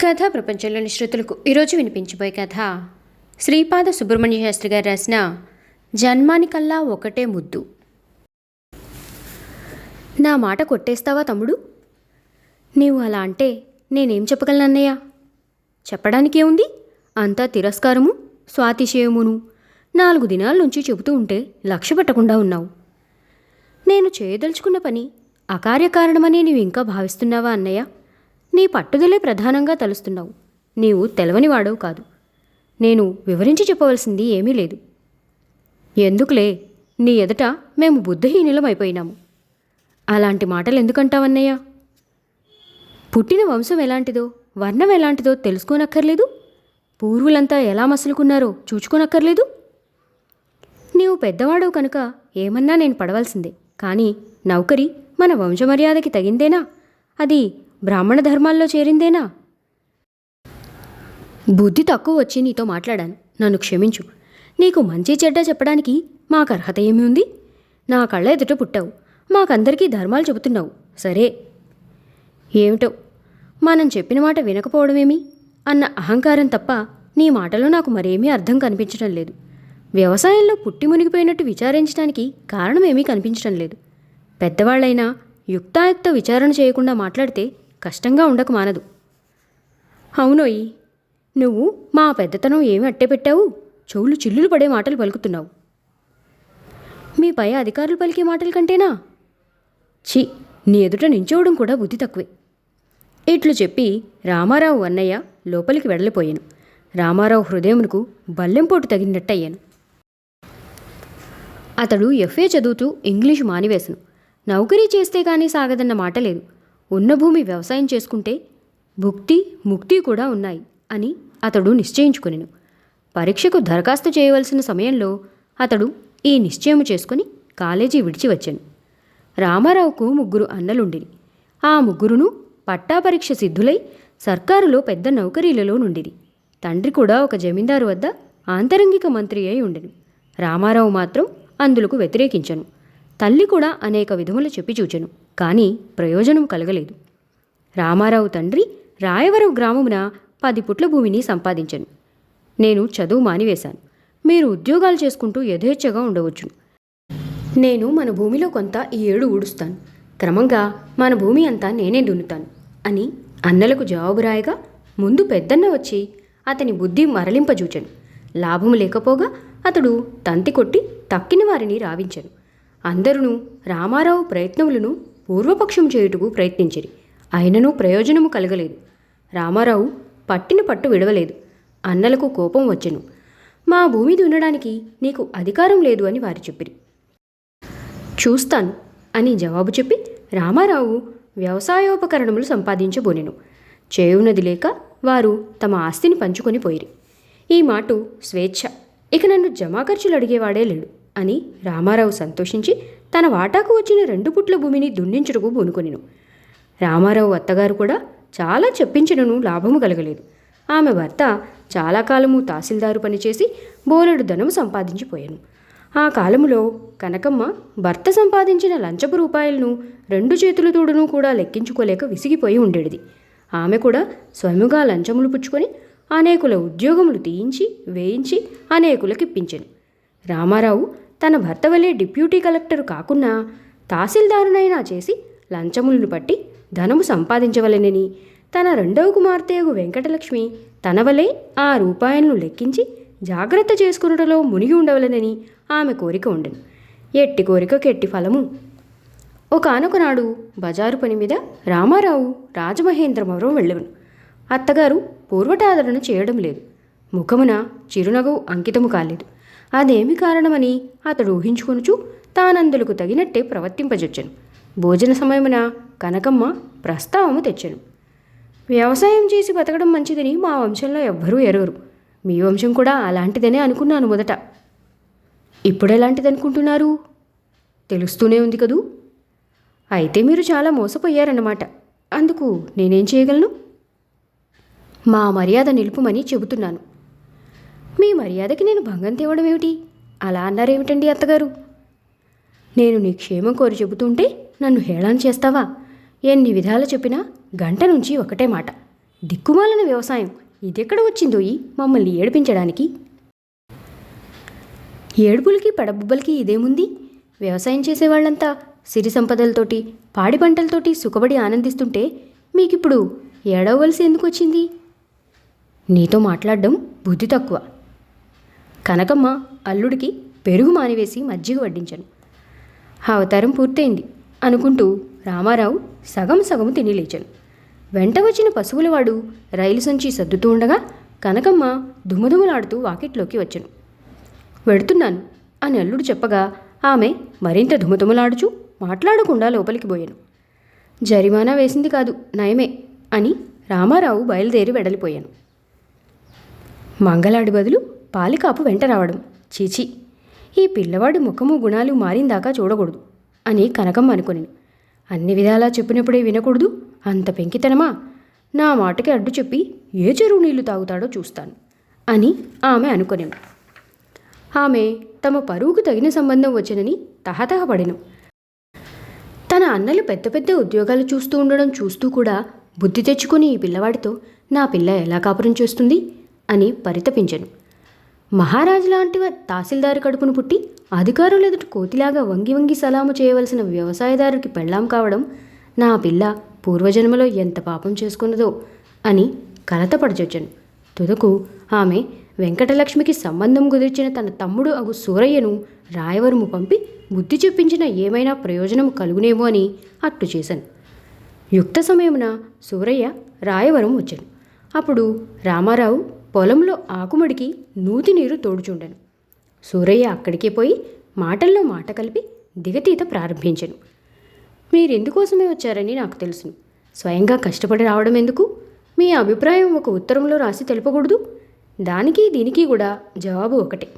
కథా ప్రపంచంలోని శ్రోతలకు ఈరోజు వినిపించబోయే కథ. శ్రీపాద సుబ్రహ్మణ్య శాస్త్రి గారు రాసిన జన్మానికల్లా ఒకటే ముద్దు. నా మాట కొట్టేస్తావా తమ్ముడు? నీవు అలా అంటే నేనేం చెప్పగలను అన్నయ్య? చెప్పడానికి ఏముంది? అంతా తిరస్కారము స్వాతిశయమును నాలుగు దినాల నుంచి చెబుతూ ఉంటే లక్ష్య పెట్టకుండా ఉన్నావు. నేను చేయదలుచుకున్న పని అకార్యకారణమని నీవు ఇంకా భావిస్తున్నావా అన్నయ్య? నీ పట్టుదలే ప్రధానంగా తలుస్తున్నావు. నీవు తెలవనివాడవు కాదు. నేను వివరించి చెప్పవలసింది ఏమీ లేదు. ఎందుకులే నీ ఎదుట మేము బుద్ధహీనులం అయిపోయినాము అలాంటి మాటలు ఎందుకంటావన్నయ్య? పుట్టిన వంశం ఎలాంటిదో వర్ణం ఎలాంటిదో తెలుసుకోనక్కర్లేదు. పూర్వులంతా ఎలా మసులుకున్నారో చూచుకోనక్కర్లేదు. నీవు పెద్దవాడవు కనుక ఏమన్నా నేను పడవలసిందే. కానీ నౌకరి మన వంశమర్యాదకి తగిందేనా? అది బ్రాహ్మణ ధర్మాల్లో చేరిందేనా? బుద్ధి తక్కువ వచ్చి నీతో మాట్లాడాను. నన్ను క్షమించు. నీకు మంచి చెడ్డ చెప్పడానికి మాకు అర్హత ఏమి ఉంది? నా కళ్ళ ఎదుట పుట్టావు. మాకందరికీ ధర్మాలు చెబుతున్నావు. సరే. ఏమిటో? మనం చెప్పిన మాట వినకపోవడమేమి? అన్న అహంకారం తప్ప నీ మాటలో నాకు మరేమీ అర్థం కనిపించడం లేదు. వ్యవసాయంలో పుట్టి మునిగిపోయినట్టు విచారించడానికి కారణమేమీ కనిపించడం లేదు. పెద్దవాళ్ళైనా యుక్తాయుక్త విచారణ చేయకుండా మాట్లాడితే కష్టంగా ఉండక మానదు. అవునోయి నువ్వు మా పెద్దతనం ఏమి అట్టే పెట్టావు? చెవులు చిల్లులు పడే మాటలు పలుకుతున్నావు. మీ పై అధికారులు పలికే మాటల కంటేనా? ఛీ నీ ఎదుట నించోవడం కూడా బుద్ధి తక్కువే. ఇట్లు చెప్పి రామారావు అన్నయ్య లోపలికి వెడలిపోయాను. రామారావు హృదయమునకు బల్లెంపోటు తగినట్టయ్యాను అతడు ఎఫ్ఏ చదువుతూ ఇంగ్లీషు మానివేశను. నౌకరీ చేస్తే కానీ సాగదన్న మాట లేదు. ఉన్న భూమి వ్యవసాయం చేసుకుంటే భుక్తి ముక్తి కూడా ఉన్నాయి అని అతడు నిశ్చయించుకునేను. పరీక్షకు దరఖాస్తు చేయవలసిన సమయంలో అతడు ఈ నిశ్చయము చేసుకుని కాలేజీ విడిచి వచ్చాను రామారావుకు ముగ్గురు అన్నలుండిరి. ఆ ముగ్గురును పట్టా పరీక్ష సిద్ధులై సర్కారులో పెద్ద నౌకరీలలో నుండిరి. తండ్రి కూడా ఒక జమీందారు వద్ద ఆంతరంగిక మంత్రి అయి ఉండెను. రామారావు మాత్రం అందులకు వ్యతిరేకించను. తల్లి కూడా అనేక విధములు చెప్పి చూచెను. కానీ ప్రయోజనం కలగలేదు. రామారావు తండ్రి రాయవరం గ్రామమున పది పుట్ల భూమిని సంపాదించను. నేను చదువు మానివేశాను. మీరు ఉద్యోగాలు చేసుకుంటూ యథేచ్ఛగా ఉండవచ్చు నేను మన భూమిలో కొంత ఈ ఏడు ఊడుస్తాను. క్రమంగా మన భూమి అంతా నేనే దున్నుతాను అని అన్నలకు జవాబు రాయగా ముందు పెద్దన్న వచ్చి అతని బుద్ధి మరలింపజూచాను. లాభం లేకపోగా అతడు తంతి కొట్టి తక్కిన వారిని రావించాను. అందరును రామారావు ప్రయత్నములను పూర్వపక్షం చేయుటకు ప్రయత్నించిరి. అయినను ప్రయోజనము కలగలేదు. రామారావు పట్టిన పట్టు విడవలేదు. అన్నలకు కోపం వచ్చెను. మా భూమి దున్నడానికి నీకు అధికారం లేదు అని వారు చెప్పిరి. చూస్తాను అని జవాబు చెప్పి రామారావు వ్యవసాయోపకరణములు సంపాదించబోనెను. చేయున్నది లేక వారు తమ ఆస్తిని పంచుకొని పోయిరి. ఈ మాట స్వేచ్ఛ. ఇక నన్ను జమా ఖర్చులు అడిగేవాడే లేడు అని రామారావు సంతోషించి తన వాటాకు వచ్చిన రెండు పుట్ల భూమిని దున్నించుటకు పూనుకొనెను. రామారావు అత్తగారు కూడా చాలా చెప్పించినను లాభము కలగలేదు. ఆమె భర్త చాలా కాలము తహసీల్దారు పనిచేసి బోలెడు ధనము సంపాదించిపోయాను. ఆ కాలములో కనకమ్మ భర్త సంపాదించిన లంచపు రూపాయలను రెండు చేతుల తోడును కూడా లెక్కించుకోలేక విసిగిపోయి ఉండేది ఆమె కూడా స్వయముగా లంచములు పుచ్చుకొని అనేకుల ఉద్యోగములు తీయించి వేయించి అనేకులకిప్పించెను. రామారావు తన భర్త వలె డిప్యూటీ కలెక్టర్ కాకున్నా తహసీల్దారునైనా చేసి లంచములను పట్టి ధనము సంపాదించవలెనని తన రెండవ కుమార్తెయగు వెంకటలక్ష్మి తన వలె ఆ రూపాయలను లెక్కించి జాగ్రత్త చేసుకున్నటలో మునిగి ఉండవలెనని ఆమె కోరిక ఉండను. ఎట్టి కోరికకు ఎట్టి ఫలము? ఒకనొకనాడు బజారు పని మీద రామారావు రాజమహేంద్రవరం వెళ్ళవను అత్తగారు పూర్వటాదరణ చేయడం లేదు. ముఖమున చిరునగవు అంకితము కాలేదు. అదేమి కారణమని అతడు ఊహించుకొనుచు తానందులకు తగినట్టే ప్రవర్తింపజొచ్చెను. భోజన సమయమున కనకమ్మ ప్రస్తావము తెచ్చెను. వ్యవసాయం చేసి బతకడం మంచిదని మా వంశంలో ఎవ్వరూ ఎరగరు మీ వంశం కూడా అలాంటిదనే అనుకున్నాను మొదట. ఇప్పుడెలాంటిది అనుకుంటున్నారు తెలుస్తూనే ఉంది కదూ? అయితే మీరు చాలా మోసపోయారన్నమాట. అందుకు నేనేం చేయగలను? మా మర్యాద నిలుపుమని చెబుతున్నాను. మీ మర్యాదకి నేను భంగం తేవడం ఏమిటి? అలా అన్నారేమిటండి అత్తగారు? నేను నీ క్షేమం కోరి చెబుతుంటే నన్ను హేళన చేస్తావా? ఎన్ని విధాలు చెప్పినా గంట నుంచి ఒకటే మాట. దిక్కుమాలిన వ్యవసాయం ఇదెక్కడ వచ్చిందో ఈ మమ్మల్ని ఏడిపించడానికి? ఏడుపులకి పెడబుబ్బలకి ఇదేముంది? వ్యవసాయం చేసేవాళ్ళంతా సిరి సంపదలతోటి పాడి పంటలతోటి సుఖపడి ఆనందిస్తుంటే మీకిప్పుడు ఏడవలసి ఎందుకు వచ్చింది? నీతో మాట్లాడడం బుద్ధి తక్కువ. కనకమ్మ అల్లుడికి పెరుగు మానివేసి మజ్జిగ వడ్డించాను. అవతారం పూర్తయింది అనుకుంటూ రామారావు సగం సగం తిని లేచాను వెంట వచ్చిన పశువులవాడు రైలు సంచి సర్దుతూ ఉండగా కనకమ్మ దుమదుమలాడుతూ వాకిట్లోకి వచ్చాను. వెడుతున్నాను అని అల్లుడు చెప్పగా ఆమె మరింత దుమదుమలాడుచు మాట్లాడకుండా లోపలికి పోయాను. జరిమానా వేసింది కాదు నయమే అని రామారావు బయలుదేరి వెడలిపోయాను. మంగళాడి బదులు పాలికాపు వెంట రావడం. చీచి ఈ పిల్లవాడి ముఖము గుణాలు మారిందాకా చూడకూడదు అని కనకమ్మ అనుకుని అన్ని విధాలా చెప్పినప్పుడే వినకూడదు? అంత పెంకితనమా? నా మాటకి అడ్డు చెప్పి ఏ చెరువు నీళ్ళు తాగుతాడో చూస్తాను అని ఆమె అనుకునేను ఆమె తమ పరువుకు తగిన సంబంధం వచ్చినని తహతహపడెను తన అన్నలు పెద్ద పెద్ద ఉద్యోగాలు చూస్తూ ఉండడం చూస్తూ కూడా బుద్ధి తెచ్చుకొని ఈ పిల్లవాడితో నా పిల్ల ఎలా కాపురం చేస్తుంది? అని పరితపించను. మహారాజు లాంటి తహసీల్దారు కడుపును పుట్టి అధికారులు ఎదుట కోతిలాగా వంగి వంగి సలాము చేయవలసిన వ్యవసాయదారుడికి పెళ్ళాం కావడం నా పిల్ల పూర్వజన్మలో ఎంత పాపం చేసుకున్నదో అని కలతపడచొచ్చాను తుదకు ఆమె వెంకటలక్ష్మికి సంబంధం కుదిర్చిన తన తమ్ముడు అగు సూరయ్యను రాయవరము పంపి బుద్ధి చెప్పించిన ఏమైనా ప్రయోజనం కలుగునేమో అని అట్టు చేశాను. యుక్త సమయమున సూరయ్య రాయవరం వచ్చాడు అప్పుడు రామారావు పొలంలో ఆకుమడికి నూతి నీరు తోడుచుండెను. సూరయ్య అక్కడికే పోయి మాటల్లో మాట కలిపి దిగతీత ప్రారంభించను. మీరెందుకోసమే వచ్చారని నాకు తెలుసును. స్వయంగా కష్టపడి రావడం ఎందుకు మీ అభిప్రాయం ఒక ఉత్తరంలో రాసి తెలుపకూడదు? దానికి దీనికి కూడా జవాబు ఒకటే.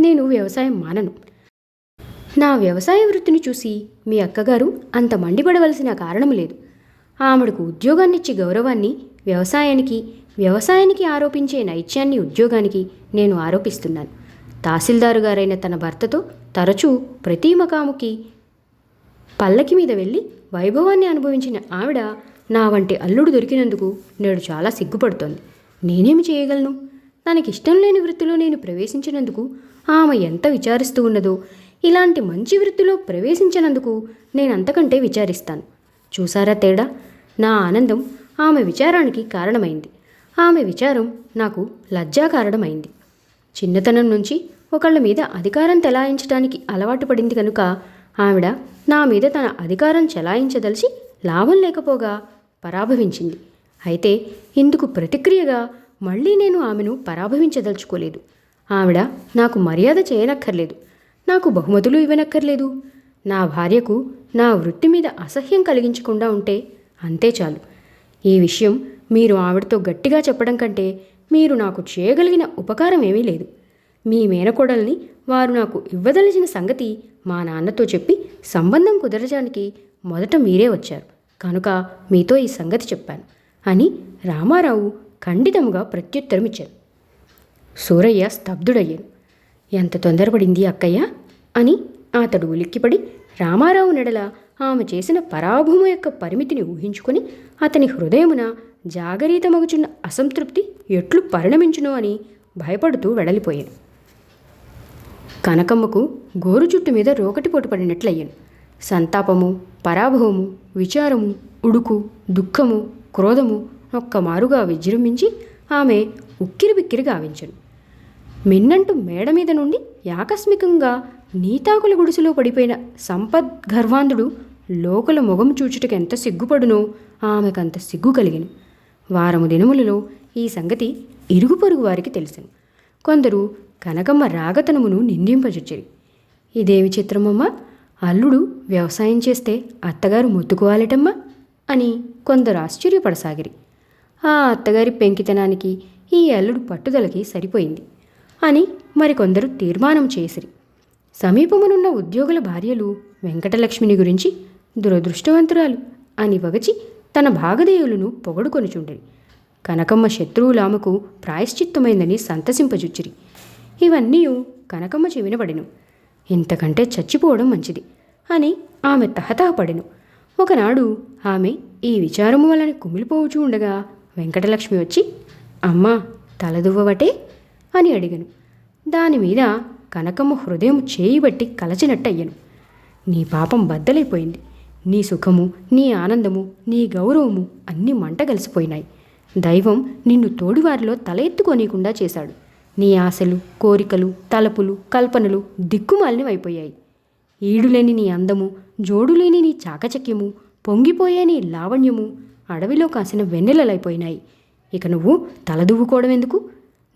నేను వ్యవసాయం మానను. నా వ్యవసాయ వృత్తిని చూసి మీ అక్కగారు అంత మండిపడవలసిన కారణం లేదు. ఆమెకు ఉద్యోగాన్నిచ్చి గౌరవాన్ని వ్యవసాయానికి వ్యవసాయానికి ఆరోపించే నైత్యాన్ని ఉద్యోగానికి నేను ఆరోపిస్తున్నాను. తహసీల్దారు గారైన తన భర్తతో తరచూ ప్రతి మకాముకి పల్లకి మీద వెళ్ళి వైభవాన్ని అనుభవించిన ఆవిడ నా వంటి అల్లుడు దొరికినందుకు నేడు చాలా సిగ్గుపడుతోంది. నేనేమి చేయగలను? తనకి ఇష్టం లేని వృత్తిలో నేను ప్రవేశించినందుకు ఆమె ఎంత విచారిస్తూ ఉన్నదో ఇలాంటి మంచి వృత్తిలో ప్రవేశించినందుకు నేను అంతకంటే విచారిస్తాను. చూసారా తేడా? నా ఆనందం ఆమె విచారానికి కారణమైంది. ఆమె విచారం నాకు లజ్జాకారణమైంది చిన్నతనం నుంచి ఒకళ్ళ మీద అధికారం చెలాయించడానికి అలవాటు పడింది కనుక ఆవిడ నా మీద తన అధికారం చెలాయించదలిచి లాభం లేకపోగా పరాభవించింది. అయితే ఇందుకు ప్రతిక్రియగా మళ్ళీ నేను ఆమెను పరాభవించదలుచుకోలేదు. ఆవిడ నాకు మర్యాద చేయనక్కర్లేదు. నాకు బహుమతులు ఇవ్వనక్కర్లేదు. నా భార్యకు నా వృత్తి మీద అసహ్యం కలిగించకుండా ఉంటే అంతే చాలు. ఈ విషయం మీరు ఆవిడతో గట్టిగా చెప్పడం కంటే మీరు నాకు చేయగలిగిన ఉపకారం ఏమీ లేదు. మీ మేనకోడల్ని వారు నాకు ఇవ్వదలిచిన సంగతి మా నాన్నతో చెప్పి సంబంధం కుదరడానికి మొదట మీరే వచ్చారు. కనుక మీతో ఈ సంగతి చెప్పాను అని రామారావు ఖండితముగా ప్రత్యుత్తరమిచ్చారు. సూరయ్య స్తబ్దుడయ్యాను ఎంత తొందరపడింది అక్కయ్య? అని అతడు ఉలిక్కిపడి రామారావు నెడల ఆమె చేసిన పరాభూమ యొక్క పరిమితిని ఊహించుకొని అతని హృదయమున జాగరీతమగుచున్న అసంతృప్తి ఎట్లు పరిణమించును అని భయపడుతూ వెడలిపోయాను. కనకమ్మకు గోరు చుట్టు మీద రోకటి పోటు పడినట్లయ్యాను. సంతాపము పరాభవము విచారము ఉడుకు దుఃఖము క్రోధము ఒక్క మారుగా విజృంభించి ఆమె ఉక్కిరి బిక్కిరి గావించను. మిన్నంటూ మేడ మీద నుండి యాకస్మికంగా నీతాకుల గుడిసెలో పడిపోయిన సంపద్ గర్వాంధుడు లోకల మొగం చూచుటకు ఎంత సిగ్గుపడునో? ఆమెకంత సిగ్గు కలిగెను. వారము దినములలో ఈ సంగతి ఇరుగు పొరుగు వారికి తెలిసెను. కొందరు కనకమ్మ రాగతనమును నిందింపజొచ్చిరి. ఇదేమి చిత్రమమ్మా? అల్లుడు వ్యవసాయం చేస్తే అత్తగారు మొత్తుకోవాలటమ్మా? అని కొందరు ఆశ్చర్యపడసాగిరి. ఆ అత్తగారి పెంకితనానికి ఈ అల్లుడు పట్టుదలకి సరిపోయింది అని మరికొందరు తీర్మానం చేసిరి. సమీపమునున్న ఉద్యోగుల భార్యలు వెంకటలక్ష్మిని గురించి దురదృష్టవంతురాలు అని వగచి తన భాగదేయులను పొగడుకొనుచుండిరి కనకమ్మ శత్రువులామకు ప్రాయశ్చిత్తమైందని సంతసింపజుచ్చిరి ఇవన్నీ కనకమ్మ చెవినబడెను. ఇంతకంటే చచ్చిపోవడం మంచిది అని ఆమె తహతహపడెను. ఒకనాడు ఆమె ఈ విచారము వలన కుమిలిపోవచ్చు ఉండగా వెంకటలక్ష్మి వచ్చి అమ్మా తలదువ్వవటే అని అడిగను. దాని మీద కనకమ్మ హృదయం చేయిబట్టి కలచినట్టయ్యను. నీ పాపం బద్దలైపోయింది. నీ సుఖము నీ ఆనందము నీ గౌరవము అన్నీ మంట కలిసిపోయినాయి. దైవం నిన్ను తోడివారిలో తల ఎత్తుకోనీయకుండా చేశాడు. నీ ఆశలు కోరికలు తలపులు కల్పనలు దిక్కుమాలినవైపోయాయి. ఈడులేని నీ అందము జోడులేని నీ చాకచక్యము పొంగిపోయే నీ లావణ్యము అడవిలో కాసిన వెన్నెలలైపోయినాయి. ఇక నువ్వు తలదువ్వుకోవడం ఎందుకు?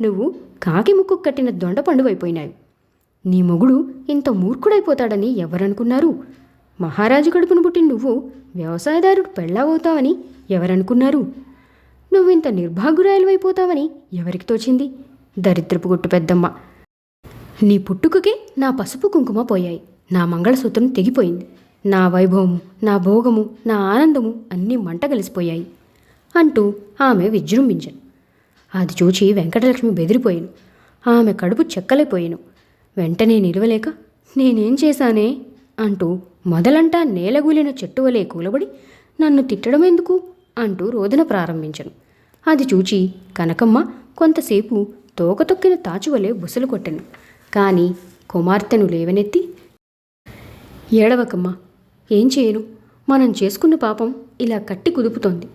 నువ్వు కాకి ముక్కు కట్టిన దొండ పండువైపోయినాయి నీ మొగుడు ఇంత మూర్ఖుడైపోతాడని ఎవరనుకున్నారు? మహారాజు కడుపును పుట్టిన నువ్వు వ్యవసాయదారుడు పెళ్ళావవుతావని ఎవరనుకున్నారు? నువ్వింత నిర్భాగురాయలవైపోతావని ఎవరికి తోచింది? దరిద్రపు గుట్టు పెద్దమ్మ. నీ పుట్టుకకే నా పసుపు కుంకుమ పోయాయి. నా మంగళసూత్రం తెగిపోయింది. నా వైభవము నా భోగము నా ఆనందము అన్నీ మంట కలిసిపోయాయి అంటూ ఆమె విజృంభించాను. అది చూచి వెంకటలక్ష్మి బెదిరిపోయాను. ఆమె కడుపు చెక్కలైపోయాను వెంటనే నిలవలేక నేనేం చేశానే? అంటూ మొదలంటా నేలగూలిన చెట్టువలే కూలబడి నన్ను తిట్టడం ఎందుకు అంటూ రోదన ప్రారంభించను. అది చూచి కనకమ్మ కొంతసేపు తోకతొక్కిన తాచువలే బుసలు కొట్టెను. కానీ కుమార్తెను లేవనెత్తి ఏడవకమ్మా ఏం చేయను? మనం చేసుకున్న పాపం ఇలా కట్టి కుదుపుతోంది.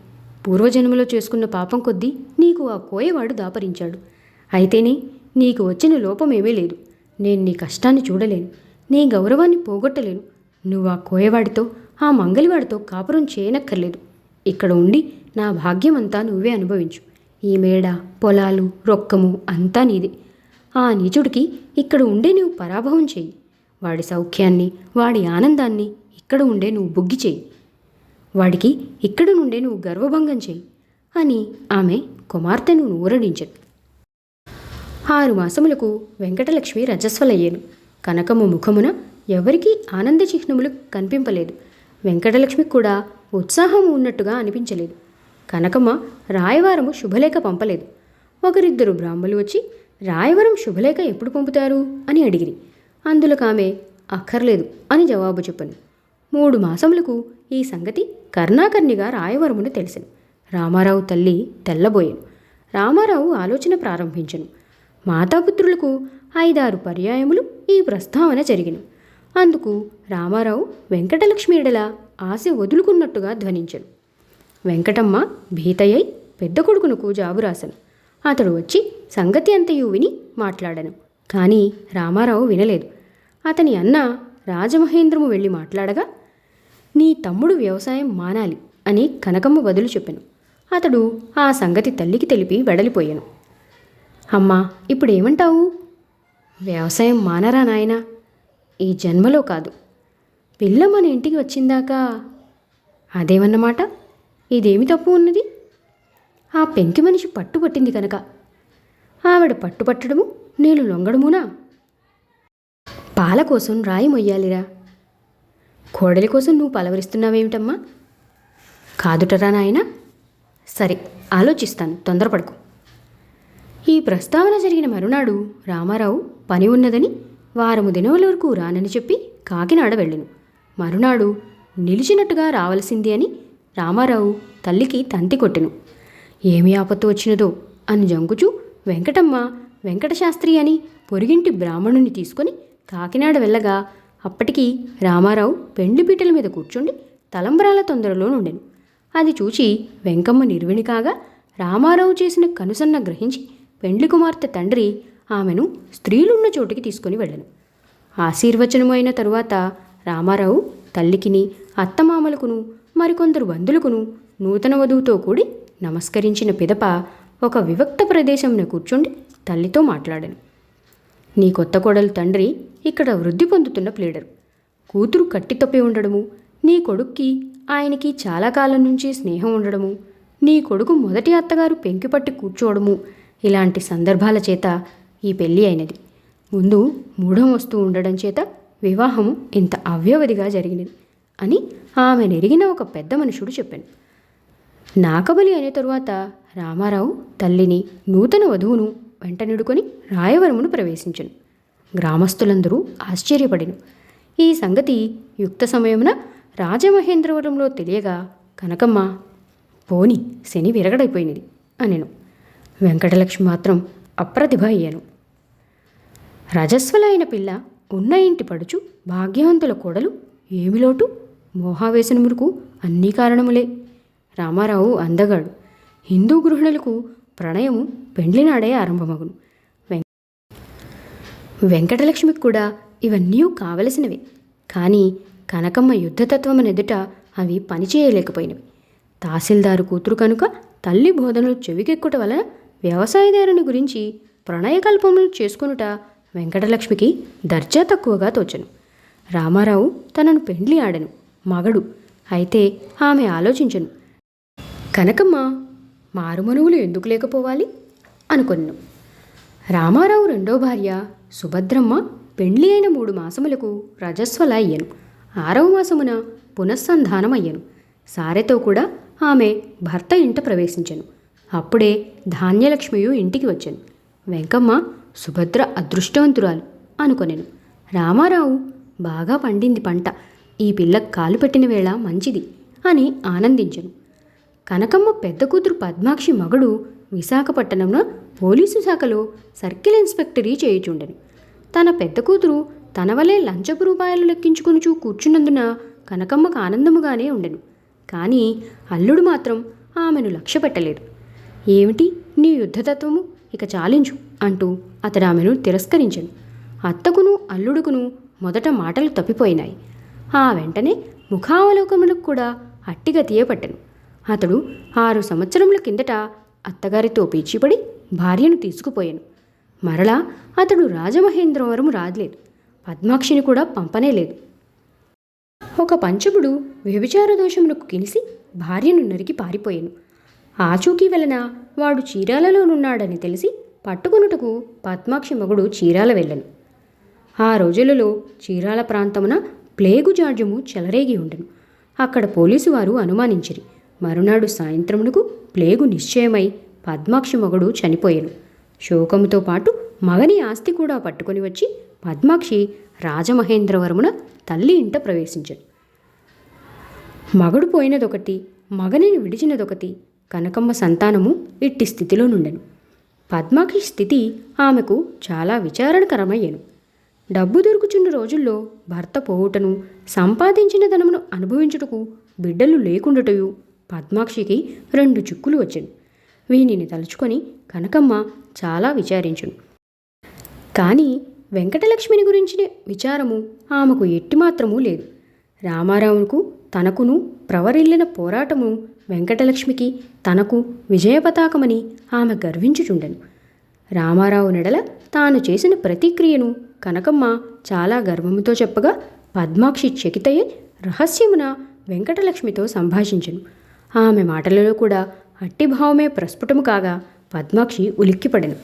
పూర్వజన్మలో చేసుకున్న పాపం కొద్దీ నీకు ఆ కోయవాడు దాపరించాడు. అయితేనే నీకు వచ్చిన లోపమేమీ లేదు. నేను నీ కష్టాన్ని చూడలేను. నీ గౌరవాన్ని పోగొట్టలేను. నువ్వు ఆ కోయవాడితో ఆ మంగలివాడితో కాపురం చేయనక్కర్లేదు. ఇక్కడ ఉండి నా భాగ్యమంతా నువ్వే అనుభవించు. ఈ మేడ పొలాలు రొక్కము అంతా నీదే. ఆ నీచుడికి ఇక్కడ ఉండే నువ్వు పరాభవం చెయ్యి. వాడి సౌఖ్యాన్ని వాడి ఆనందాన్ని ఇక్కడ ఉండే నువ్వు బుగ్గి చెయ్యి. వాడికి ఇక్కడ నుండే నువ్వు గర్వభంగం చెయ్యి అని ఆమె కుమార్తెను ఊరడించను. ఆరు మాసములకు వెంకటలక్ష్మి రజస్వలయ్యేను. కనకము ముఖమున ఎవరికీ ఆనంద చిహ్నములు కనిపింపలేదు. వెంకటలక్ష్మికి కూడా ఉత్సాహం ఉన్నట్టుగా అనిపించలేదు. కనకమ్మ రాయవారము శుభలేఖ పంపలేదు. ఒకరిద్దరు బ్రాహ్మలు వచ్చి రాయవరం శుభలేఖ ఎప్పుడు పంపుతారు? అని అడిగిరి. అందులో ఆమె అక్కర్లేదు అని జవాబు చెప్పను. మూడు మాసములకు ఈ సంగతి కర్ణాకర్ణిగా రాయవరమును తెలిసెను. రామారావు తల్లి తెల్లబోయాను. రామారావు ఆలోచన ప్రారంభించను. మాతాపుత్రులకు ఐదారు పర్యాయములు ఈ ప్రస్తావన జరిగిను. అందుకు రామారావు వెంకటలక్ష్మిడల ఆశ వదులుకున్నట్టుగా ధ్వనించను. వెంకటమ్మ భీతయ్యై పెద్ద కొడుకునకు జాబు రాశాను అతడు వచ్చి సంగతి అంతయు విని మాట్లాడాను. కానీ రామారావు వినలేదు. అతని అన్న రాజమహేంద్రము వెళ్ళి మాట్లాడగా నీ తమ్ముడు వ్యవసాయం మానాలి అని కనకమ్మ బదులు చెప్పాను. అతడు ఆ సంగతి తల్లికి తెలిపి వెడలిపోయాను. అమ్మా ఇప్పుడు ఏమంటావు వ్యవసాయం మానరా నాయనా? ఈ జన్మలో కాదు. పిల్ల మన ఇంటికి వచ్చిందాకా అదేమన్నమాట? ఇదేమి తప్పు ఉన్నది? ఆ పెంకి మనిషి పట్టుపట్టింది కనుక. ఆవిడ పట్టుపట్టడము నేను లొంగడమునా? పాల కోసం రాయి మొయ్యాలిరా. కోడలి కోసం నువ్వు పలవరిస్తున్నావేమిటమ్మా? కాదుటరా నాయనా? సరే ఆలోచిస్తాను తొందరపడకు. ఈ ప్రస్తావన జరిగిన మరునాడు రామారావు పని ఉన్నదని వారము దినముల వరకు రానని చెప్పి కాకినాడ వెళ్ళెను. మరునాడు నిలిచినట్టుగా రావలసింది అని రామారావు తల్లికి తంతి కొట్టెను. ఏమి ఆపత్తు వచ్చినదో అని జంకుచూ వెంకటమ్మ వెంకటశాస్త్రి అని పొరిగింటి బ్రాహ్మణుని తీసుకొని కాకినాడ వెళ్ళగా అప్పటికి రామారావు పెండ్లి పీటల మీద కూర్చుండి తలంబరాల తొందరలో నుండెను. అది చూచి వెంకమ్మ నిర్విణి కాగా రామారావు చేసిన కనుసన్న గ్రహించి పెండ్లి కుమార్తె తండ్రి ఆమెను స్త్రీలున్న చోటుకి తీసుకుని వెళ్ళను. ఆశీర్వచనము అయిన తరువాత రామారావు తల్లికిని అత్తమామలకును మరికొందరు బంధులకును నూతన వధువుతో కూడి నమస్కరించిన పిదప ఒక వివక్త ప్రదేశంన కూర్చుండి తల్లితో మాట్లాడాను. నీ కొత్త కోడలు తండ్రి ఇక్కడ వృద్ధి పొందుతున్న ప్లేడరు. కూతురు కట్టి తప్పి ఉండడము నీ కొడుక్కి ఆయనకి చాలా కాలం నుంచి స్నేహం ఉండడము నీ కొడుకు మొదటి అత్తగారు పెంకిపట్టి కూర్చోవడము ఇలాంటి సందర్భాల చేత ఈ పెళ్ళి అయినది. ముందు మూఢం వస్తూ ఉండడం చేత వివాహం ఇంత అవ్యవధిగా జరిగినది అని ఆమె నెరిగిన ఒక పెద్ద మనుషుడు చెప్పాను నాకబలి అయిన తరువాత రామారావు తల్లిని నూతన వధువును వెంటనిడుకొని రాయవరమును ప్రవేశించను. గ్రామస్తులందరూ ఆశ్చర్యపడిను ఈ సంగతి యుక్త సమయమున రాజమహేంద్రవరంలో తెలియగా కనకమ్మ పోని శని విరగడైపోయినది అనెను. వెంకటలక్ష్మి మాత్రం అప్రతిభ అయ్యాను. రజస్వలైన పిల్ల ఉన్న ఇంటి పడుచు భాగ్యవంతుల కోడలు ఏమి లోటు? మోహావేశన మురుకు అన్నీ కారణములే. రామారావు అందగాడు. హిందూ గృహిణులకు ప్రణయము పెండ్లినాడే ఆరంభమగును. వెం- వెంకటలక్ష్మికి కూడా ఇవన్నీ కావలసినవే. కానీ కనకమ్మ యుద్ధతత్వమనెదుట అవి పనిచేయలేకపోయినవి. తహసీల్దారు కూతురు కనుక తల్లి బోధనలు చెవికెక్కుట వలన వ్యవసాయదారుని గురించి ప్రణయకల్పములు చేసుకొనుట వెంకటలక్ష్మికి దర్జా తక్కువగా తోచను. రామారావు తనను పెండ్లి ఆడను మగడు. అయితే ఆమె ఆలోచించను కనకమ్మ మారుమనువులు ఎందుకు లేకపోవాలి? అనుకున్నాను రామారావు రెండో భార్య సుభద్రమ్మ పెండ్లి అయిన మూడు మాసములకు రజస్వల అయ్యను ఆరవ మాసమున పునఃసంధానం అయ్యను సారెతో కూడా ఆమె భర్త ఇంట ప్రవేశించను. అప్పుడే ధాన్యలక్ష్మియు ఇంటికి వచ్చాను. వెంకమ్మ సుభద్ర అదృష్టవంతురాలు అనుకొనేను. రామారావు బాగా పండింది పంట. ఈ పిల్లకు కాలు పెట్టిన వేళ మంచిది అని ఆనందించను. కనకమ్మ పెద్ద కూతురు పద్మాక్షి మగడు విశాఖపట్టణంలో పోలీసు శాఖలో సర్కిల్ ఇన్స్పెక్టరీ చేయుచుండెను. తన పెద్ద కూతురు తన వలె లంచపు రూపాయలు లెక్కించుకొనుచూ కూర్చున్నందున కనకమ్మకు ఆనందముగానే ఉండెను. కానీ అల్లుడు మాత్రం ఆమెను లక్ష్య పెట్టలేదు ఏమిటి? నీ యుద్ధతత్వము? ఇక చాలించు అంటూ అతడు ఆమెను తిరస్కరించాడు అత్తకును అల్లుడుకును మొదట మాటలు తప్పిపోయినాయి. ఆ వెంటనే ముఖావలోకములకు కూడా అట్టిగా తీయపట్టను అతడు ఆరు సంవత్సరముల కిందట అత్తగారితో పీచిపడి భార్యను తీసుకుపోయాను. మరలా అతడు రాజమహేంద్రవరము రాలేదు పద్మాక్షిని కూడా పంపనే లేదు. ఒక పంచముడు వ్యభిచార దోషములకు కినిసి భార్యను నరికి పారిపోయాను. ఆచూకీ వలన వాడు చీరాలలోనున్నాడని తెలిసి పట్టుకొనుటకు పద్మాక్షి మగుడు చీరాల వెళ్ళను. ఆ రోజులలో చీరాల ప్రాంతమున ప్లేగు జాడ్యము చెలరేగి ఉండెను. అక్కడ పోలీసు వారు అనుమానించిరి. మరునాడు సాయంత్రమునకు ప్లేగు నిశ్చయమై పద్మాక్షి మగుడు చనిపోయాను. శోకముతో పాటు మగని ఆస్తి కూడా పట్టుకొని వచ్చి పద్మాక్షి రాజమహేంద్రవరమున తల్లి ఇంట ప్రవేశించాడు మగడు పోయినదొకటి మగనిని విడిచినదొకటి కనకమ్మ సంతానము ఇట్టి స్థితిలో నుండెను పద్మాక్షి స్థితి ఆమెకు చాలా విచారణకరమయ్యను. డబ్బు దొరుకుచున్న రోజుల్లో భర్త పోవుటను సంపాదించిన ధనమును అనుభవించుటకు బిడ్డలు లేకుండటయు పద్మాక్షికి రెండు చిక్కులు వచ్చాను. వీనిని తలుచుకొని కనకమ్మ చాలా విచారించును. కానీ వెంకటలక్ష్మిని గురించిన విచారము ఆమెకు ఎట్టి మాత్రమూ లేదు. రామారావుకు తనకును ప్రవరిల్లిన పోరాటము వెంకటలక్ష్మికి తనకు విజయపతాకమని ఆమె గర్వించుచుండెను. రామారావు నెడల తాను చేసిన ప్రతిక్రియను కనకమ్మ చాలా గర్వముతో చెప్పగా పద్మాక్షి చకితయే రహస్యమున వెంకటలక్ష్మితో సంభాషించను. ఆమె మాటలలో కూడా అట్టిభావమే ప్రస్ఫుటము కాగా పద్మాక్షి ఉలిక్కిపడెను.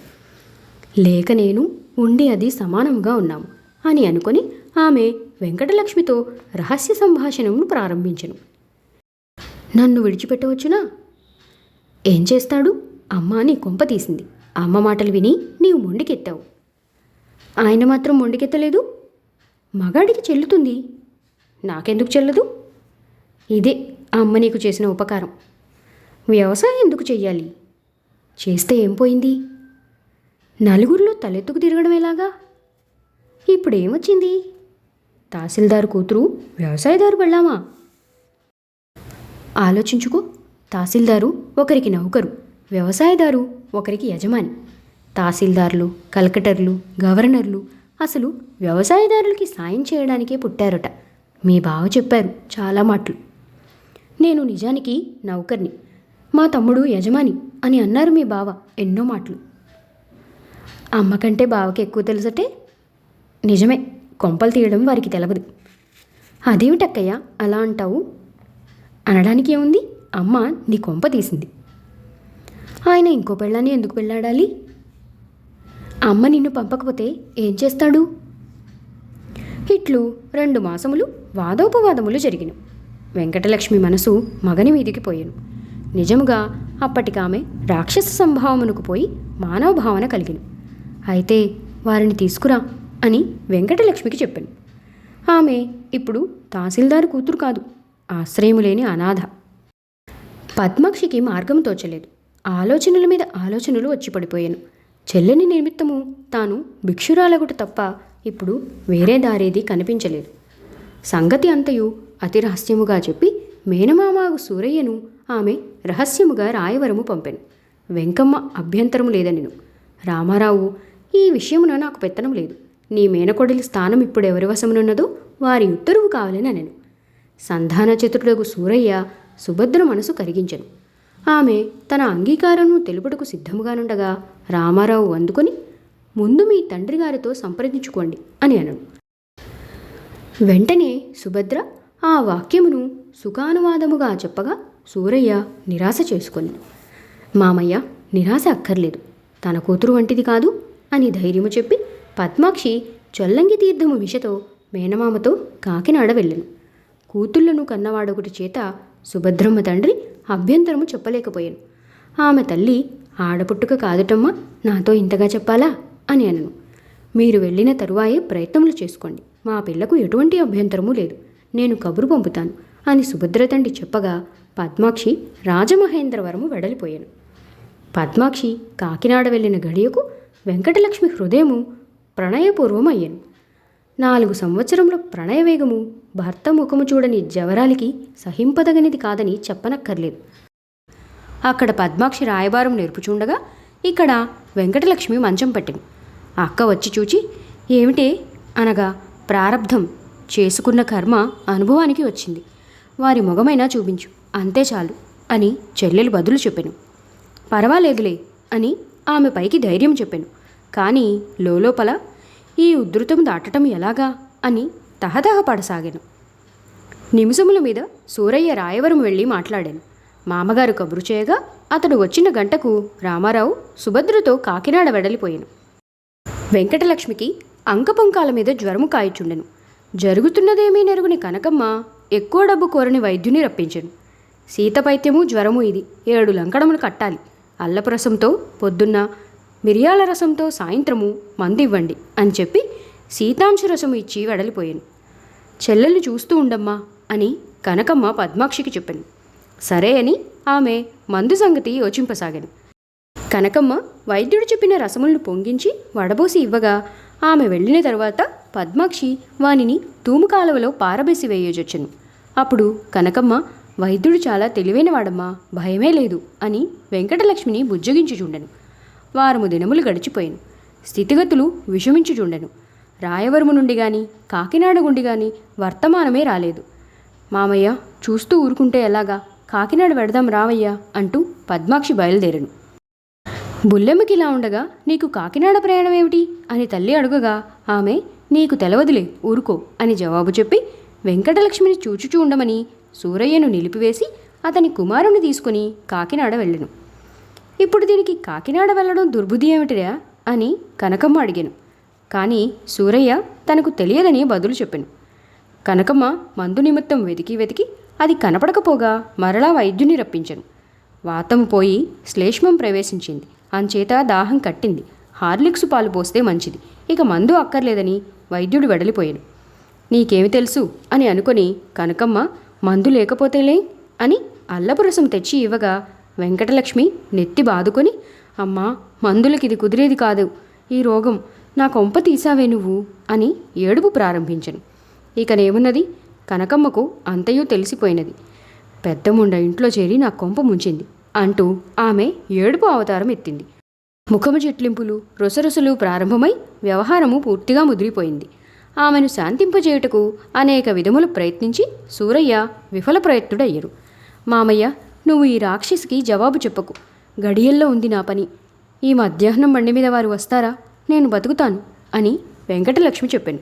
లేక నేను ఉండి అది సమానంగా ఉన్నాము అని అనుకొని ఆమె వెంకటలక్ష్మితో రహస్య సంభాషణను ప్రారంభించెను. నన్ను విడిచిపెట్టవచ్చునా? ఏం చేస్తాడు? అమ్మ నీ కొంప తీసింది. అమ్మ మాటలు విని నీవు మొండికెత్తావు. ఆయన మాత్రం మొండికెత్తలేదు. మగాడికి చెల్లుతుంది. నాకెందుకు చెల్లదు? ఇదే అమ్మ నీకు చేసిన ఉపకారం. వ్యవసాయం ఎందుకు చెయ్యాలి? చేస్తే ఏం పోయింది? నలుగురిలో తలెత్తుకు తిరగడం ఎలాగా? ఇప్పుడు ఏమొచ్చింది తహసీల్దారు కూతురు వ్యవసాయదారు వెళ్ళామా? ఆలోచించుకో. తహసీల్దారు ఒకరికి నౌకరు వ్యవసాయదారు ఒకరికి యజమాని. తహసీల్దార్లు కలెక్టర్లు గవర్నర్లు అసలు వ్యవసాయదారులకి సాయం చేయడానికే పుట్టారట. మీ బావ చెప్పారు చాలా మాటలు. నేను నిజానికి నౌకర్ని మా తమ్ముడు యజమాని అని అన్నారు మీ బావ ఎన్నో మాటలు. అమ్మ కంటే బావకి ఎక్కువ తెలుసటే? నిజమే కొంపలు తీయడం వారికి తెలవదు. అదేమిటక్కయ్య అలా అంటావు? అనడానికి ఏముంది అమ్మ నీ కొంప తీసింది. ఆయన ఇంకో పెళ్ళాన్ని ఎందుకు పెళ్ళాడాలి? అమ్మ నిన్ను పంపకపోతే ఏం చేస్తాడు? ఇట్లు రెండు మాసములు వాదోపవాదములు జరిగిన. వెంకటలక్ష్మి మనసు మగని మీదికి పోయాను. నిజముగా అప్పటికామె రాక్షస సంభావమునకు పోయి మానవ భావన కలిగిను. అయితే వారిని తీసుకురా అని వెంకటలక్ష్మికి చెప్పాను. ఆమె ఇప్పుడు తహసీల్దారు కూతురు కాదు. ఆశ్రయము లేని అనాథ. పద్మాక్షికి మార్గం తోచలేదు. ఆలోచనల మీద ఆలోచనలు వచ్చి పడిపోయాను. చెల్లెని నిమిత్తము తాను భిక్షురాలగుట తప్ప ఇప్పుడు వేరే దారేది కనిపించలేదు. సంగతి అంతయు అతి రహస్యముగా చెప్పి మేనమామాగు సూరయ్యను ఆమె రహస్యముగా రాయవరము పంపాను. వెంకమ్మ అభ్యంతరం లేదనిను. రామారావు ఈ విషయమున నాకు పెత్తనం లేదు. నీ మేనకొడలి స్థానం ఇప్పుడు ఎవరి వశమునున్నదో వారి ఉత్తరువు కావాలని అనెను సంధాన చతురుడగు సూరయ్య సుభద్ర మనసు కరిగించను. ఆమె తన అంగీకారము తెలుపుటకు సిద్ధముగానుండగా రామారావు అందుకొని ముందు మీ తండ్రి గారితో సంప్రదించుకోండి అని అనను. వెంటనే సుభద్ర ఆ వాక్యమును సుఖానువాదముగా చెప్పగా సూరయ్య నిరాశ చేసుకొని మామయ్య నిరాశ అక్కర్లేదు. తన కూతురు వంటిది కాదు అని ధైర్యము చెప్పి పద్మాక్షి చొల్లంగి తీర్థము విషతో మేనమామతో కాకినాడ వెళ్ళను. కూతుళ్ళను కన్నవాడొకటి చేత సుభద్రమ్మ తండ్రి అభ్యంతరము చెప్పలేకపోయాను. ఆమె తల్లి ఆడపుట్టుక కాదుటమ్మా నాతో ఇంతగా చెప్పాలా? అని అనను. మీరు వెళ్ళిన తరువాయే ప్రయత్నములు చేసుకోండి. మా పిల్లకు ఎటువంటి అభ్యంతరము లేదు. నేను కబురు పంపుతాను అని సుభద్ర తండ్రి చెప్పగా పద్మాక్షి రాజమహేంద్రవరము వెడలిపోయాను. పద్మాక్షి కాకినాడ వెళ్ళిన గడియకు వెంకటలక్ష్మి హృదయము ప్రణయపూర్వం అయ్యాను నాలుగు సంవత్సరంలో ప్రణయవేగము భర్త ముఖము చూడని జవరాలికి సహింపదగనిది కాదని చెప్పనక్కర్లేదు. అక్కడ పద్మాక్షి రాయబారం నేర్పుచుండగా ఇక్కడ వెంకటలక్ష్మి మంచం పట్టింది. అక్క వచ్చి చూచి ఏమిటే? అనగా ప్రారబ్ధం చేసుకున్న కర్మ అనుభవానికి వచ్చింది. వారి మొగమైనా చూపించు అంతే చాలు అని చెల్లెలు బదులు చెప్పాను. పర్వాలేదులే అని ఆమె పైకి ధైర్యం చెప్పాను. కానీ లోపల ఈ ఉధృతం దాటటం ఎలాగా? అని తహదహ పడసాగాను నిమిషముల మీద సూరయ్య రాయవరం వెళ్ళి మాట్లాడాను. మామగారు కబురు చేయగా అతడు వచ్చిన గంటకు రామారావు సుభద్రతో కాకినాడ వెడలిపోయాను. వెంకటలక్ష్మికి అంకపంకాల మీద జ్వరము కాయచుండెను. జరుగుతున్నదేమీ నెరుగుని కనకమ్మ ఎక్కువ డబ్బు కోరని వైద్యుని రప్పించాను. శీతపైత్యము జ్వరము ఇది. ఏడు లంకడములు కట్టాలి. అల్లపు రసంతో పొద్దున్న మిరియాల రసంతో సాయంత్రము మందు ఇవ్వండి అని చెప్పి సీతాంశు రసము ఇచ్చి వెడలిపోయాను. చెల్లెలు చూస్తూ ఉండమ్మా అని కనకమ్మ పద్మాక్షికి చెప్పాను. సరే అని ఆమె మందు సంగతి యోచింపసాగాను. కనకమ్మ వైద్యుడు చెప్పిన రసములను పొంగించి వడబోసి ఇవ్వగా ఆమె వెళ్ళిన తర్వాత పద్మాక్షి వానిని తూము కాలువలో పారబేసి వేయజొచ్చెను. అప్పుడు కనకమ్మ వైద్యుడు చాలా తెలివైనవాడమ్మా భయమే లేదు అని వెంకటలక్ష్మిని బుజ్జగించుచుండెను. వారము దినములు గడిచిపోయాను. స్థితిగతులు విషమించుచుండెను. రాయవరము నుండి కానీ కాకినాడ గుండి కానీ వర్తమానమే రాలేదు. మామయ్య చూస్తూ ఊరుకుంటే ఎలాగా? కాకినాడ వెడదాం రావయ్యా అంటూ పద్మాక్షి బయలుదేరను. బుల్లెమ్మకి ఇలా ఉండగా నీకు కాకినాడ ప్రయాణం ఏమిటి? అని తల్లి అడుగగా ఆమె నీకు తెలవదులే ఊరుకో అని జవాబు చెప్పి వెంకటలక్ష్మిని చూచుచూ ఉండమని సూరయ్యను నిలిపివేసి అతని కుమారుని తీసుకుని కాకినాడ వెళ్ళెను. ఇప్పుడు దీనికి కాకినాడ వెళ్ళడం దుర్బుద్ధి ఏమిటిరా? అని కనకమ్మ అడిగాను. కానీ సూరయ్య తనకు తెలియదని బదులు చెప్పాను. కనకమ్మ మందు నిమిత్తం వెతికి వెతికి అది కనపడకపోగా మరలా వైద్యుని రప్పించను. వాతం పోయి శ్లేష్మం ప్రవేశించింది. అంచేత దాహం కట్టింది. హార్లిక్స్ పాలు పోస్తే మంచిది. ఇక మందు అక్కర్లేదని వైద్యుడు వెడలిపోయాను నీకేమి తెలుసు? అని అనుకొని కనకమ్మ మందు లేకపోతేలే అని అల్లపురసం తెచ్చి ఇవ్వగా వెంకటలక్ష్మి నెత్తి బాదుకొని అమ్మా మందులకి ఇది కుదిరేది కాదు. ఈ రోగం నా కొంప తీసావే నువ్వు అని ఏడుపు ప్రారంభించను. ఇకనేమున్నది? కనకమ్మకు అంతయో తెలిసిపోయినది. పెద్దముండ ఇంట్లో చేరి నా కొంప ముంచింది అంటూ ఆమె ఏడుపు అవతారం ఎత్తింది. ముఖము చెట్లింపులు రొసరొసలు ప్రారంభమై వ్యవహారము పూర్తిగా ముదిరిపోయింది. ఆమెను శాంతింపజేయుటకు అనేక విధములు ప్రయత్నించి సూరయ్య విఫల ప్రయత్నుడయ్యరు మామయ్య నువ్వు ఈ రాక్షసికి జవాబు చెప్పకు. గడియల్లో ఉంది నా పని. ఈ మధ్యాహ్నం బండి మీద వారు వస్తారా? నేను బతుకుతాను అని వెంకటలక్ష్మి చెప్పాను.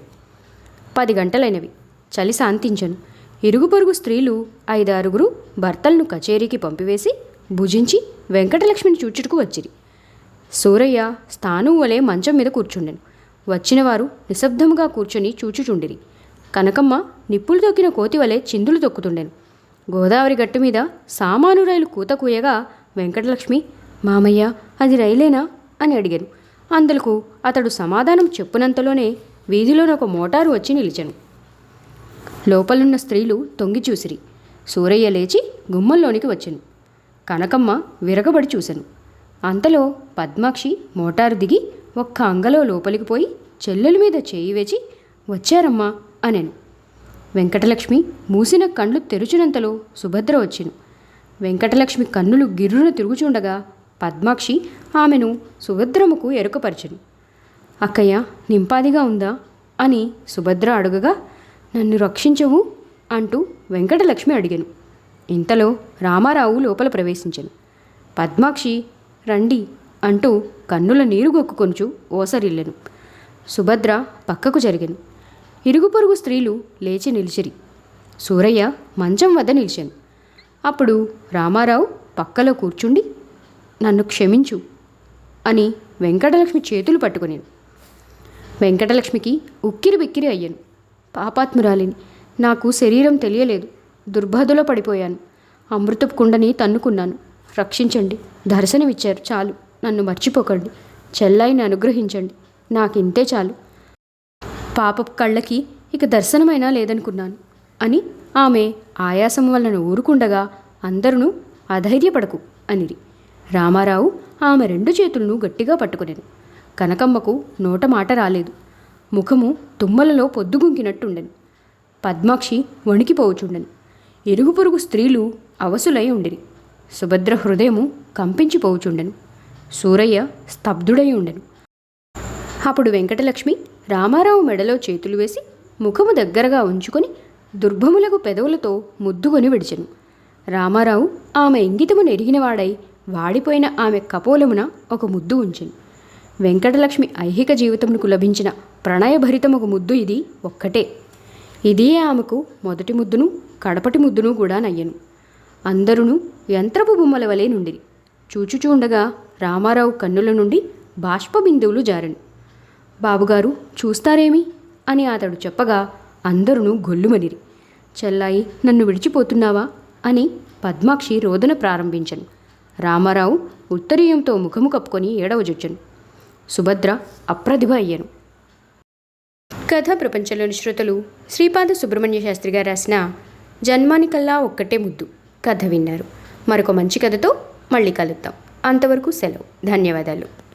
పది గంటలైనవి. చలి శాంతించను. ఇరుగు పొరుగు స్త్రీలు ఐదారుగురు భర్తలను కచేరీకి పంపివేసి భుజించి వెంకటలక్ష్మిని చూచుటకు వచ్చిరి. సూరయ్య స్థానం వలె మంచం మీద కూర్చుండెను. వచ్చినవారు నిశ్శబ్దముగా కూర్చొని చూచుచుండిరి. కనకమ్మ నిప్పులు తొక్కిన కోతి వలె చిందులు తొక్కుతుండెను. గోదావరి గట్టు మీద సామాను రైలు కూత కూయగా వెంకటలక్ష్మి మామయ్య అది రైలేనా? అని అడిగాను. అందులకు అతడు సమాధానం చెప్పునంతలోనే వీధిలోని ఒక మోటారు వచ్చి నిలిచెను. లోపలున్న స్త్రీలు తొంగి చూసిరి. సూరయ్య లేచి గుమ్మంలోనికి వచ్చెను. కనకమ్మ విరగబడి చూశాను అంతలో పద్మాక్షి మోటారు దిగి ఒక్క అంగలో లోపలికి పోయి చెల్లెల మీద చేయి వేచి వచ్చారమ్మా అనెను. వెంకటలక్ష్మి మూసిన కండ్లు తెరుచినంతలో సుభద్ర వచ్చిను. వెంకటలక్ష్మి కన్నులు గిర్రున తిరుగుచుండగా పద్మాక్షి ఆమెను సుభద్రముకు ఎరుకపరచెను. అక్కయ్య నింపాదిగా ఉందా? అని సుభద్ర అడుగగా నన్ను రక్షించవు? అంటూ వెంకటలక్ష్మి అడిగాను. ఇంతలో రామారావు లోపల ప్రవేశించను. పద్మాక్షి రండి అంటూ కన్నుల నీరు గొక్కుకొంచు ఓసరిల్లెను. సుభద్ర పక్కకు జరిగాను. ఇరుగు పొరుగు స్త్రీలు లేచి నిలిచిరి. సూరయ్య మంచం వద్ద నిలిచాను. అప్పుడు రామారావు పక్కలో కూర్చుండి నన్ను క్షమించు అని వెంకటలక్ష్మి చేతులు పట్టుకునేను వెంకటలక్ష్మికి ఉక్కిరి బిక్కిరి అయ్యాను. పాపాత్మురాలిని. నాకు శరీరం తెలియలేదు. దుర్బాధలో పడిపోయాను. అమృతపు కుండని తన్నుకున్నాను. రక్షించండి. దర్శనమిచ్చారు. చాలు. నన్ను మర్చిపోకండి. చెల్లాయిని అనుగ్రహించండి. నాకు ఇంతే చాలు. పాపపు కళ్ళకి ఇక దర్శనమైనా లేదనుకున్నాను అని ఆమె ఆయాసం వలన ఊరుకుండగా అందరూ అధైర్యపడకు అనిరి. రామారావు ఆమె రెండు చేతులను గట్టిగా పట్టుకునేది. కనకమ్మకు నోట మాట రాలేదు. ముఖము తుమ్మలలో పొద్దుగుంకినట్టుండెను. పద్మాక్షి వణికిపోవచుండెను ఇరుగు పొరుగు స్త్రీలు అవసులై ఉండిరి. సుభద్ర హృదయము కంపించిపోవచుండెను సూరయ్య స్తబ్దుడై ఉండెను. అప్పుడు వెంకటలక్ష్మి రామారావు మెడలో చేతులు వేసి ముఖము దగ్గరగా ఉంచుకొని దుర్భములకు పెదవులతో ముద్దుకొని విడిచెను. రామారావు ఆమె ఇంగితము నెరిగినవాడై వాడిపోయిన ఆమె కపోలమున ఒక ముద్దు ఉంచింది వెంకటలక్ష్మి ఐహిక జీవితమునకు లభించిన ప్రణయభరితం ఒక ముద్దు ఇది ఒక్కటే. ఇది ఆమెకు మొదటి ముద్దును కడపటి ముద్దును కూడా నయ్యను. అందరూ యంత్రపు బొమ్మల వలె నుండిరి. చూచుచూండగా రామారావు కన్నుల నుండి బాష్ప బిందువులు జారను. బాబుగారు చూస్తారేమి? అని అతడు చెప్పగా అందరూ గొల్లుమనిరి. చెల్లాయి నన్ను విడిచిపోతున్నావా? అని పద్మాక్షి రోదన ప్రారంభించను. రామారావు ఉత్తరీయంతో ముఖము కప్పుకొని ఏడవజొచ్చాను సుభద్ర అప్రతిభ అయ్యాను. కథ ప్రపంచంలోని శ్రోతలు శ్రీపాద సుబ్రహ్మణ్య శాస్త్రి గారు రాసిన జన్మానికల్లా ఒక్కటే ముద్దు కథ విన్నారు. మరొక మంచి కథతో మళ్ళీ కలుద్దాం. అంతవరకు సెలవు. ధన్యవాదాలు.